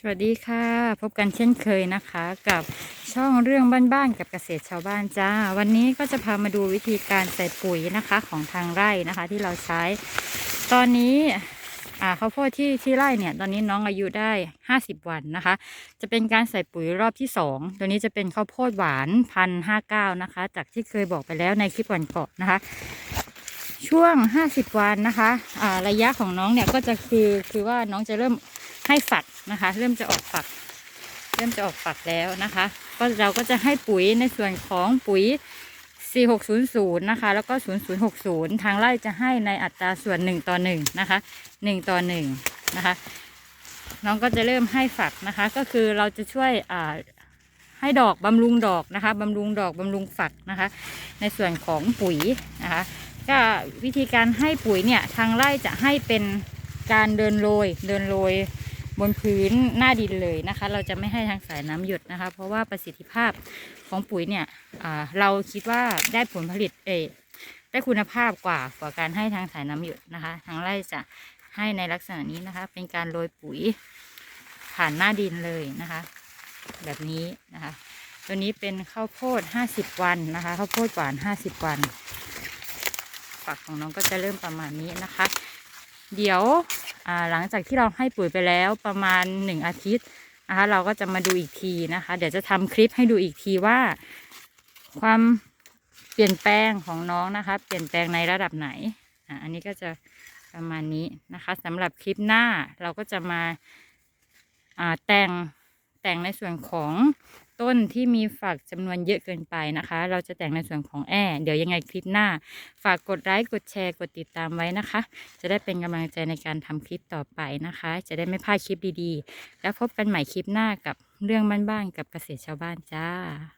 สวัสดีค่ะ พบกันเช่นเคยนะคะ กับช่องเรื่องบ้านๆกับเกษตรชาวบ้านจ้า วันนี้ก็จะพามาดูวิธีการใส่ปุ๋ยนะคะของทางไร่นะคะที่เราใช้ ตอนนี้อ่าข้าวโพดที่ที่ไร่เนี่ย ตอนนี้น้องอายุได้ 50 วันนะคะ จะเป็นการใส่ปุ๋ยรอบที่สองตัวนี้จะเป็นข้าวโพดหวานพันห้าเก้านะคะ จากที่เคยบอกไปแล้วในคลิปก่อนก่อนนะคะ ช่วง 50 วันนะคะอ่าระยะของน้องเนี่ยก็จะคือคือว่าน้องจะเริ่ม ให้ฝักนะคะ เริ่มจะออกฝัก เริ่มจะออกฝักแล้วนะคะ ก็เราก็จะให้ปุ๋ยในส่วนของปุ๋ย 4600 นะคะ แล้วก็ 0060 ทางไร่จะให้ในอัตราส่วน 1 ต่อ 1 นะคะ 1 ต่อ 1 นะคะ น้องก็จะเริ่มให้ฝักนะคะ ก็คือเราจะช่วยให้ดอกบำรุงดอกนะคะบำรุงดอกบำรุงฝักนะคะ ในส่วนของปุ๋ยนะคะ ก็วิธีการให้ปุ๋ยเนี่ยทางไร่จะให้เป็นการเดินโรยเดินโรย บนพื้นหน้าดินเลยนะคะ เราจะไม่ให้ทางสายน้ำหยดนะคะ เพราะว่าประสิทธิภาพของปุ๋ยเนี่ยเราคิดว่าได้ผลผลิตเอได้คุณภาพกว่ากว่าการให้ทางสายน้ำหยดนะคะ ทางไร่จะให้ในลักษณะนี้นะคะ เป็นการโรยปุ๋ยผ่านหน้าดินเลยนะคะ แบบนี้นะคะ ตัวนี้เป็นข้าวโพด 50 วันนะคะข้าวโพดหวาน 50 วันฝักของน้องก็จะเริ่มประมาณนี้นะคะ เดี๋ยว หลังจากที่เราให้ปุ๋ยไปแล้วประมาณหนึ่งอาทิตย์นะคะเราก็จะมาดูอีกทีนะคะ เดี๋ยวจะทำคลิปให้ดูอีกทีว่า ความเปลี่ยนแปลงของน้องนะคะ เปลี่ยนแปลงในระดับไหนอันนี้ก็จะประมาณนี้นะคะสำหรับคลิปหน้าเราก็จะมาแต่งแต่งในส่วนของ ต้นที่มีฝักจำนวนเยอะเกินไปนะคะ เราจะแต่งในส่วนของแอเดี๋ยวยังไงคลิปหน้า ฝากกดไลค์กดแชร์กดติดตามไว้นะคะ จะได้เป็นกำลังใจในการทำคลิปต่อไปนะคะ จะได้ไม่พลาดคลิปดีๆ แล้วพบกันใหม่คลิปหน้ากับเรื่องบ้านๆกับเกษตรชาวบ้านจ้า